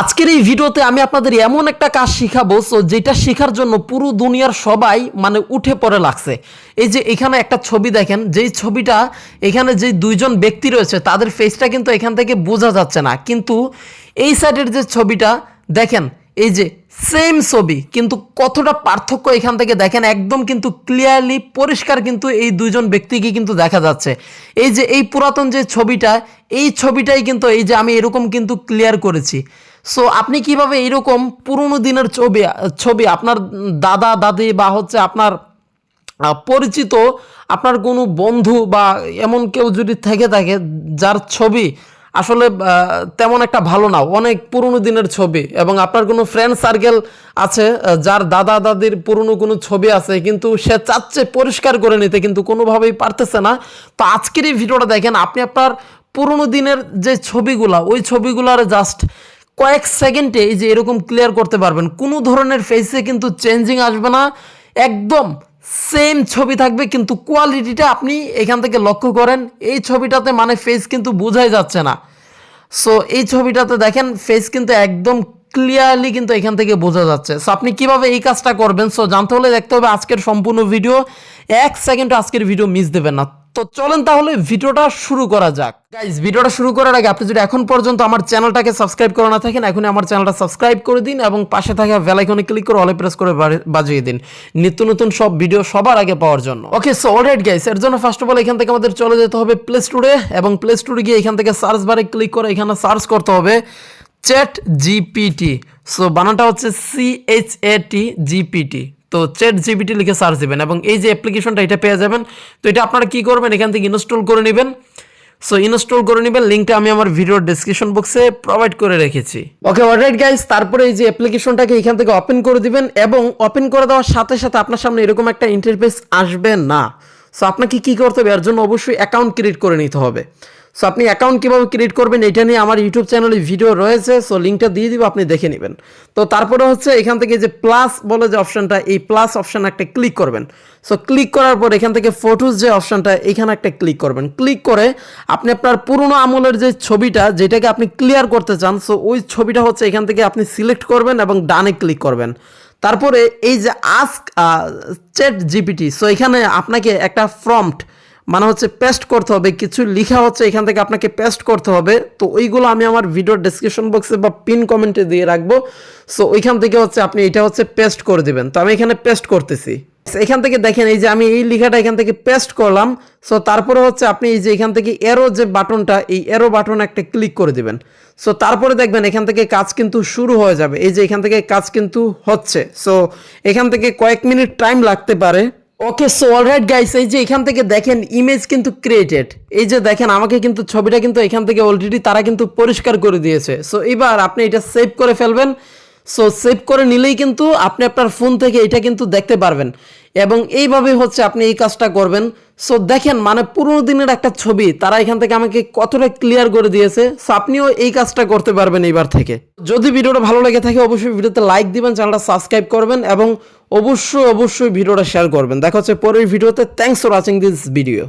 আজকের এই ভিডিওতে আমি আপনাদের এমন একটা কাজ শিখাবো সো যেটা শেখার জন্য পুরো দুনিয়ার সবাই মানে উঠে পড়ে লাগছে। এই যে এখানে একটা ছবি দেখেন, যেই ছবিটা এখানে যে দুইজন ব্যক্তি রয়েছে, তাদের ফেসটা কিন্তু এখান থেকে বোঝা যাচ্ছে না। কিন্তু এই সাইডের যে ছবিটা, দেখেন এই যে সেম ছবি, কিন্তু কতটা পার্থক্য এখান থেকে দেখেন, একদম কিন্তু ক্লিয়ারলি পরিষ্কার কিন্তু এই দুইজন ব্যক্তিকে কিন্তু দেখা যাচ্ছে। এই যে এই পুরাতন যে ছবিটা, এই ছবিটাই কিন্তু এই যে আমি এরকম কিন্তু ক্লিয়ার করেছি। সো আপনি কীভাবে এরকম পুরনো দিনের ছবি ছবি, আপনার দাদা, দাদি বা হচ্ছে আপনার পরিচিত আপনার কোনো বন্ধু বা এমন কেউ যদি থেকে থাকে, যার ছবি আসলে তেমন একটা ভালো না। অনেক পুরনো দিনের ছবি এবং আপনার কোনো ফ্রেন্ড সার্কেল আছে যার দাদা দাদির পুরনো কোনো ছবি আছে, কিন্তু সে চাচ্ছে পরিষ্কার করে নিতে, কিন্তু কোনোভাবেই পারতেছে না। তো আজকের এই ভিডিওটা দেখেন, আপনি আপনার পুরনো দিনের যে ছবিগুলা, ওই ছবিগুলার জাস্ট কয়েক সেকেন্ডে এই যে এরকম ক্লিয়ার করতে পারবেন। কোনো ধরনের ফেসে কিন্তু চেঞ্জিং আসবে না। একদম সেম ছবি থাকবে, কিন্তু কোয়ালিটিটা আপনি এখান থেকে লক্ষ্য করেন। এই ছবিটাতে মানে ফেস কিন্তু বোঝাই যাচ্ছে না। সো এই ছবিটাতে দেখেন ফেস কিন্তু একদম ক্লিয়ারলি কিন্তু এখান থেকে বোঝা যাচ্ছে। সো আপনি কীভাবে এই কাজটা করবেন? সো জানতে হলে দেখতে হবে আজকের সম্পূর্ণ ভিডিও এক সেকেন্ড আজকের ভিডিও মিস দেবেন না। তো চলেন তাহলে ভিডিওটা শুরু করা যাক। গাইজ ভিডিওটা শুরু করার আগে আপনি যদি এখন পর্যন্ত আমার চ্যানেলটাকে সাবস্ক্রাইব করে না থাকেন, এখনই আমার চ্যানেলটা সাবস্ক্রাইব করে দিন এবং পাশে থাকা আইকনে ক্লিক করে অলে প্রেস করে বাজিয়ে দিন। নিত্য নতুন সব ভিডিও সবার আগে পাওয়ার জন্য। ওকে সো অলরাইট গাইস এর জন্য ফার্স্ট অফ অল এখান থেকে আমাদের চলে যেতে হবে প্লে স্টোরে এবং প্লে স্টোরে গিয়ে এখান থেকে সার্চ বারে ক্লিক করে এখানে সার্চ করতে হবে চ্যাট জিপিটি সো বানানটা হচ্ছে C H A T GPT তো চ্যাট জিপিটি লিখে সার্চ দিবেন এবং এই যে অ্যাপ্লিকেশনটা এটা পেয়ে যাবেন। তো এটা আপনারা কি করবেন? এখান থেকে ইনস্টল করে নেবেন। সো ইনস্টল করে নেবেন। লিঙ্কটা আমি আমার ভিডিওর ডেসক্রিপশন বক্সে প্রোভাইড করে রেখেছি। ওকে অলরাইট গাইস তারপরে এই যে অ্যাপ্লিকেশনটাকে এখান থেকে ওপেন করে দিবেন এবং ওপেন করে দেওয়ার সাথে সাথে আপনার সামনে এরকম একটা ইন্টারফেস আসবে না। সো আপনাকে কি করতে হবে? এর জন্য অবশ্যই অ্যাকাউন্ট ক্রিয়েট করে নিতে হবে। সো আপনি অ্যাকাউন্ট কীভাবে ক্রিয়েট করবেন, এটা নিয়ে আমার ইউটিউব চ্যানেলে ভিডিও রয়েছে সো লিঙ্কটা দিয়ে দিব, আপনি দেখে নেবেন। তো তারপরে হচ্ছে, এখান থেকে যে প্লাস বলে যে অপশনটা এই প্লাস অপশান একটা ক্লিক করবেন। সো ক্লিক করার পর এখান থেকে ফটোস যে অপশনটা এখানে একটা ক্লিক করবেন। ক্লিক করে আপনি আপনার পুরনো আমলের যে ছবিটা, যেটাকে আপনি ক্লিয়ার করতে চান সো ওই ছবিটা হচ্ছে এখান থেকে আপনি সিলেক্ট করবেন এবং ডানে ক্লিক করবেন। তারপরে এই যে আস্ক চ্যাট জিপিটি সো এখানে আপনাকে একটা ফ্রম্পট মানে হচ্ছে পেস্ট করতে হবে, কিছু লেখা হচ্ছে, এখান থেকে আপনাকে পেস্ট করতে হবে। তো ওইগুলো আমি আমার ভিডিওর ডেসক্রিপশন বক্সে বা পিন কমেন্টে দিয়ে রাখব। সো ওইখান থেকে হচ্ছে আপনি এটা হচ্ছে পেস্ট করে দিবেন। তো আমি এখানে পেস্ট করতেছি। এখান থেকে দেখেন, এই যে আমি এই লেখাটা এখান থেকে পেস্ট করলাম। সো তারপরে হচ্ছে আপনি এই যে এখান থেকে এরো যে বাটনটা এই এরো বাটন একটা ক্লিক করে দিবেন। সো তারপরে দেখবেন এখান থেকে কাজ কিন্তু শুরু হয়ে যাবে। এই যে এখান থেকে কাজ কিন্তু হচ্ছে। সো এখান থেকে কয়েক মিনিট টাইম লাগতে পারে। ওকে সো অলরাইট গাইস এই যে এখান থেকে দেখেন ইমেজ কিন্তু ক্রিয়েটেড এই যে দেখেন আমাকে কিন্তু ছবিটা কিন্তু এখান থেকে অলরেডি তারা কিন্তু পরিষ্কার করে দিয়েছে। সো এবার আপনি এটা সেভ করে ফেলবেন। সো সেভ করে নিলেই কিন্তু আপনি আপনার ফোন থেকে এটা কিন্তু দেখতে পারবেন। এবং এইভাবে হচ্ছে আপনি এই কাজটা করবেন। সো দেখেন মানে পুরোনো দিনের একটা ছবি, তারা এখান থেকে আমাকে কতটা ক্লিয়ার করে দিয়েছে। সো আপনিও এই কাজটা করতে পারবেন এইবার থেকে। যদি ভিডিওটা ভালো লেগে থাকে, অবশ্যই ভিডিওতে লাইক দিবেন, চ্যানেলটা সাবস্ক্রাইব করবেন এবং অবশ্যই অবশ্যই ভিডিওটা শেয়ার করবেন। দেখা হচ্ছে পরের ভিডিওতে। Thanks for watching this video